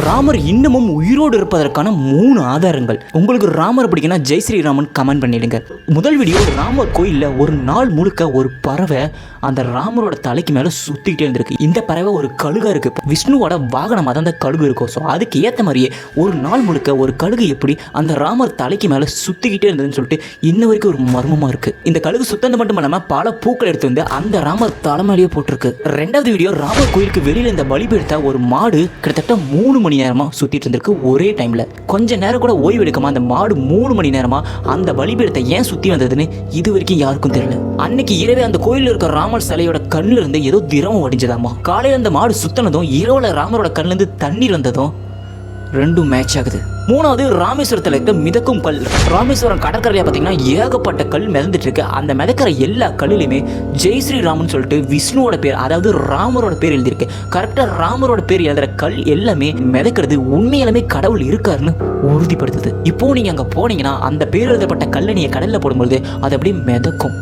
ராமர் இன்னமும் உயிரோடு இருப்பதற்கான மூணு ஆதாரங்கள். உங்களுக்கு ராமர் பிடிக்குன்னா ஜெய் ஸ்ரீராமன் கமெண்ட் பண்ணிடுங்க. முதல் வீடியோ ராமர் கோயிலில் ஒரு நாள் முழுக்க ஒரு பறவை அந்த ராமரோட தலைக்கு மேலே சுற்றிக்கிட்டே இருந்திருக்கு. இந்த பறவை ஒரு கழுகா இருக்கு. விஷ்ணுவோட வாகனமாக தான் அந்த கழுகு இருக்கும். ஸோ அதுக்கு ஏற்ற மாதிரியே ஒரு நாள் முழுக்க ஒரு கழுகு எப்படி அந்த ராமர் தலைக்கு மேலே சுற்றிக்கிட்டே இருந்ததுன்னு சொல்லிட்டு இன்ன வரைக்கும் ஒரு மர்மமாக இருக்கு. இந்த கழுகு சுத்தம் மட்டும் இல்லாமல் பல பூக்கள் எடுத்து வந்து அந்த ராமர் தலைமையிலேயே போட்டிருக்கு. ரெண்டாவது வீடியோ ராமர் கோயிலுக்கு வெளியில் இந்த பலிபீடத்தை ஒரு மாடு கிட்டத்தட்ட மூணு மணி நேரமா சுற்றிட்டு இருந்திருக்கு ஒரே டைமில் கொஞ்ச நேரம் கூட ஓய்வு எடுக்காமல் அந்த மாடு மூணு மணி நேரமாக அந்த பலிபீடத்தை ஏன் சுற்றி வந்ததுன்னு இது வரைக்கும் யாருக்கும் தெரியல. அன்னைக்கு இரவே அந்த கோயிலில் இருக்க ராமர் சிலையோட கண்ணில் இருந்து ஏதோ திரவம் வடிஞ்சதாமா. காலையில் அந்த மாடு சுத்தினதும் இரவுல ராமரோட கண்ணிலேருந்து தண்ணீர் வந்ததும் ரெண்டும் மேட்ச் ஆகுது. மூணாவது ராமேஸ்வரத்தில் இருக்க மிதக்கும் கல். ராமேஸ்வரம் கடற்கரையில் பார்த்தீங்கன்னா ஏகப்பட்ட கல் மிதந்துட்டு இருக்கு. அந்த மிதக்கிற எல்லா கல்லுலையுமே ஜெய் ஸ்ரீராமன் சொல்லிட்டு விஷ்ணுவோட பேர் அதாவது ராமரோட பேர் எழுதியிருக்கு. கரெக்டாக ராமரோட பேர் எழுதுற கல் எல்லாமே மிதக்கிறது உண்மையிலுமே கடவுள் இருக்காருன்னு உறுதிப்படுத்துது. இப்போ நீங்கள் அங்கே போனீங்கன்னா அந்த பேர் எழுதப்பட்ட கல்லை நீங்கள் கடலில் போடும்பொழுது அது அப்படியே மிதக்கும்.